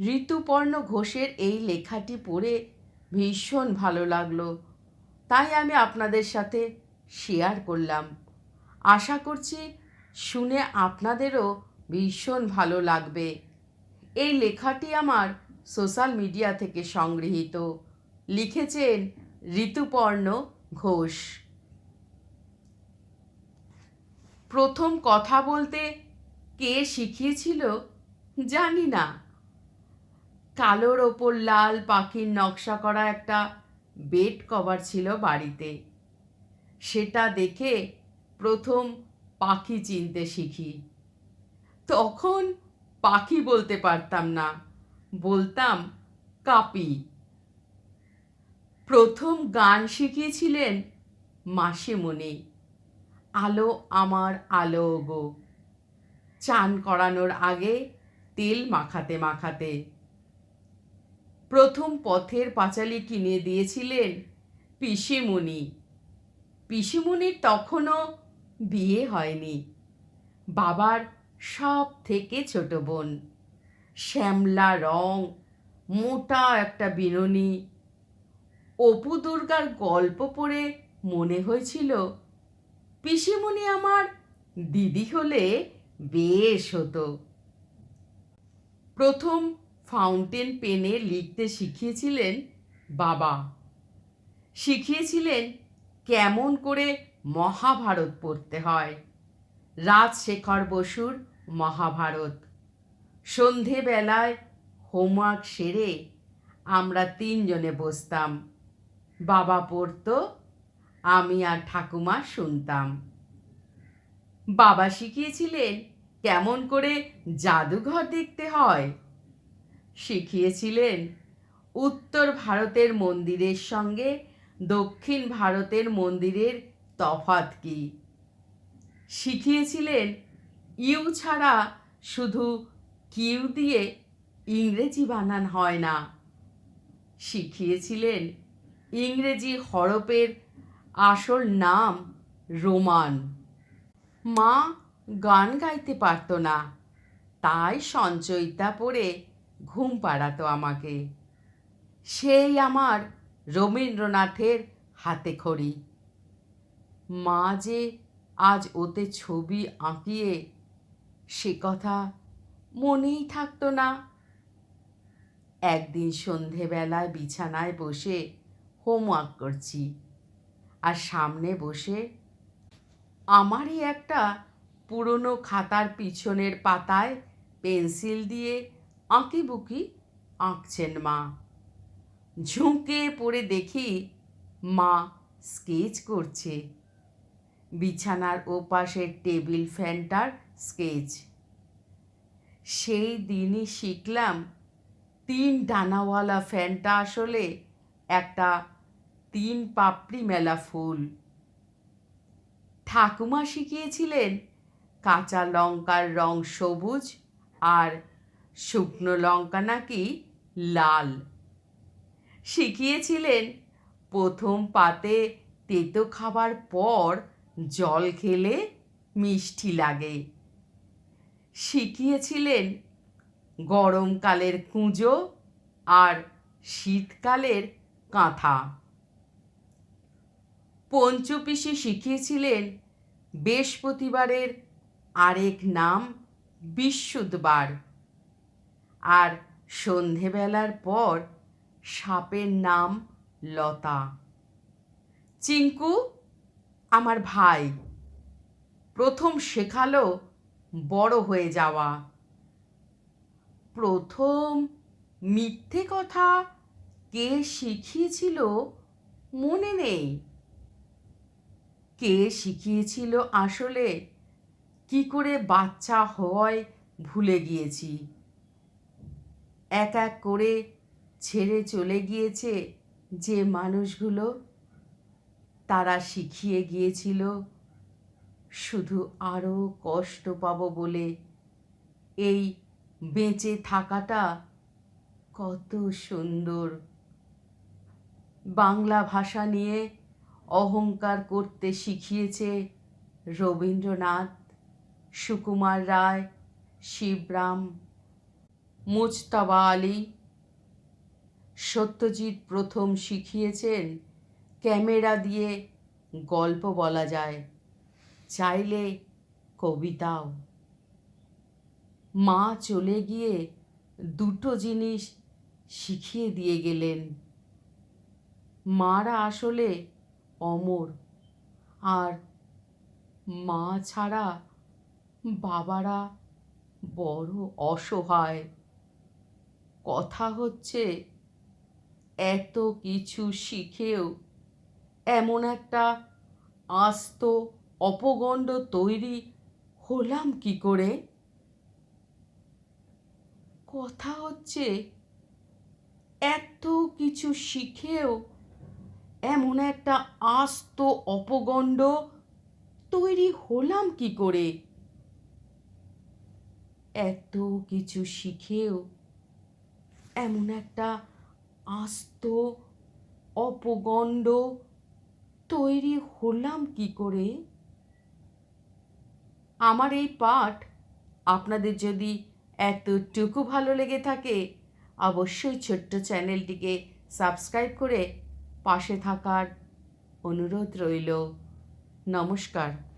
ঋতুপর্ণ ঘোষের এই লেখাটি পড়ে ভীষণ ভালো লাগল। তাই আমি আপনাদের সাথে শেয়ার করলাম। আশা করছি শুনে আপনাদেরও ভীষণ ভালো লাগবে। এই লেখাটি আমার সোশ্যাল মিডিয়া থেকে সংগৃহীত। লিখেছেন ঋতুপর্ণ ঘোষ। প্রথম কথা বলতে কে শিখিয়েছিল জানি না। কালোর ওপর লাল পাখির নকশা করা একটা বেড কভার ছিল বাড়িতে। সেটা দেখে প্রথম পাখি চিনতে শিখি। তখন পাখি বলতে পারতাম না, বলতাম কাপি। প্রথম গান শিখিয়েছিলেন মাসিমণি, আলো আমার আলো গো। চান করানোর আগে তেল মাখাতে মাখাতে প্রথম পথের পাঁচালি কিনে দিয়েছিলেন পিসিমণি। পিসিমণির তখনও বিয়ে হয়নি। বাবার সব থেকে ছোট বোন। শ্যামলা রং, মোটা একটা বিনুনি। অপু দুর্গার গল্প পড়ে মনে হয়েছিল, পিসিমণি আমার দিদি হলে বেশ হতো। প্রথম ফাউন্টেন পেনে লিখতে শিখিয়েছিলেন বাবা। শিখিয়েছিলেন কেমন করে মহাভারত পড়তে হয়। রাজশেখর বসুর মহাভারত। সন্ধেবেলায় হোমওয়ার্ক সেরে আমরা তিনজনে বসতাম। বাবা পড়তো, আমি আর ঠাকুমা শুনতাম। বাবা শিখিয়েছিলেন কেমন করে জাদুঘর দেখতে হয়। শিখিয়েছিলেন। উত্তর ভারতের মন্দিরের সঙ্গে দক্ষিণ ভারতের মন্দিরের তফাত কী? শিখিয়েছিলেন, ইউ ছাড়া শুধু কিউ দিয়ে ইংরেজি বানান হয় না। শিখিয়েছিলেন, ইংরেজি হরপের আসল নাম রোমান। মা গান গাইতে পারত না, তাই সঞ্চয়িতা পড়ে ঘুম পাড়াতো আমাকে। সেই আমার রবীন্দ্রনাথের হাতে খড়ি। মা যে আজ ওতে ছবি আঁকিয়ে সে কথা মনেই থাকতো না। একদিন সন্ধেবেলায় বিছানায় বসে হোমওয়ার্ক করছি আর সামনে বসে আমারই একটা পুরনো খাতার পিছনের পাতায় পেন্সিল দিয়ে আঁকি বুকি আঁকছেন মা। ঝুঁকে পড়ে দেখি মা স্কেচ করছে। বিছানার ওপাশের টেবিল ফ্যানটার স্কেচ। সেই দিনই শিখলাম তিন ডানাওয়ালা ফ্যানটা আসলে একটা তিন পাপড়ি মেলা ফুল। ঠাকুমা শিখিয়েছিলেন কাঁচা লঙ্কার রং সবুজ আর শুকনো লঙ্কা নাকি লাল? শিখিয়েছিলেন, প্রথম পাতে তেতো খাবার পর জল খেলে মিষ্টি লাগে। শিখিয়েছিলেন গরমকালের কুঁজো আর শীতকালের কাঁথা। পঞ্চপিসি শিখিয়েছিলেন, বৃহস্পতিবারের আরেক নাম বিশুদ্ধবার। আর সন্ধেবেলার পর সাপের নাম লতা। চিঙ্কু, আমার ভাই, প্রথম শেখালো বড় হয়ে যাওয়া। প্রথম মিথ্যে কথা কে শিখিয়েছিল মনে নেই। কে শিখিয়েছিল আসলে? কি করে বাচ্চা হওয়ায় ভুলে গিয়েছি। এক এক করে ছেড়ে চলে গিয়েছে যে মানুষগুলো। তারা শিখিয়ে গিয়েছিল, শুধু আরও কষ্ট পাব বলে এই বেঁচে থাকাটা কত সুন্দর। বাংলা ভাষা নিয়ে অহংকার করতে শিখিয়েছে রবীন্দ্রনাথ, সুকুমার রায়, শিবরাম মুজতাবা আলী সত্যজিৎ প্রথম শিখিয়েছেন, ক্যামেরা দিয়ে গল্প বলা যায়। চাইলে কবিতাও। মা চলে গিয়ে দুটো জিনিস শিখিয়ে দিয়ে গেলেন। মারা আসলে অমর, আর মা ছাড়া বাবারা বড় অসহায়। কথা হচ্ছে, এত কিছু শিখেও এমন একটা আস্ত অপগণ্ড তৈরি হলাম কি করে? কথা হচ্ছে, এত কিছু শিখেও এমন একটা আস্ত অপগণ্ড তৈরি হলাম কি করে? এত কিছু শিখেও এমন একটা আস্ত অপগণ্ড তৈরি হলাম কি করে? আমার এই পাঠ আপনাদের যদি এতটুকু ভালো লেগে থাকে, অবশ্যই ছোট্ট চ্যানেলটিকে সাবস্ক্রাইব করে পাশে থাকার অনুরোধ রইল। নমস্কার।